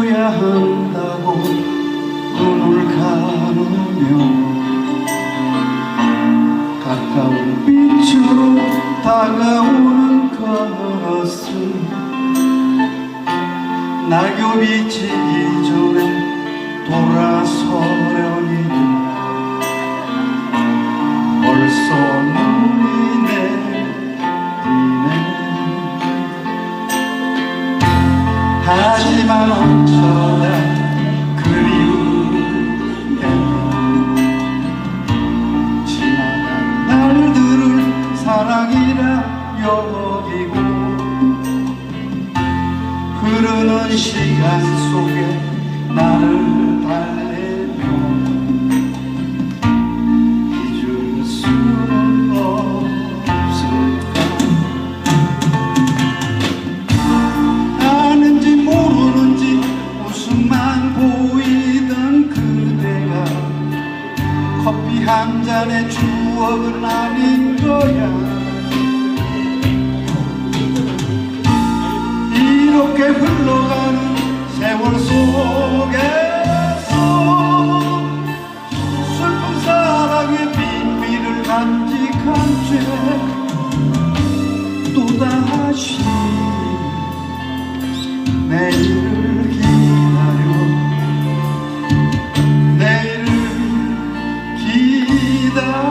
해줘야 한다고 눈을 감으며 가까운 빛으로 다가오는 것은 낙엽이 지기 전에 돌아서려니 벌써 눈이 하지만 어쩌다 그리움에 지나간 날들을 사랑이라 여기고 흐르는 시간 속에 나를 달래 한 잔의 추억은 아닌 거야. 이렇게 흘러가는 세월 속에서 슬픈 사랑의 비밀을 간직한 채 또다시 내일을 기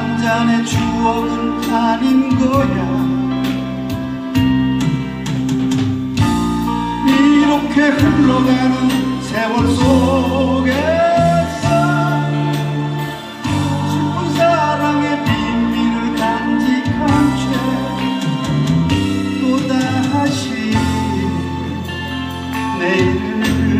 한 잔의 추억은 아닌 거야. 이렇게 흘러가는 세월 속에서 슬픈 사랑의 비밀을 간직한 채 또다시 내일을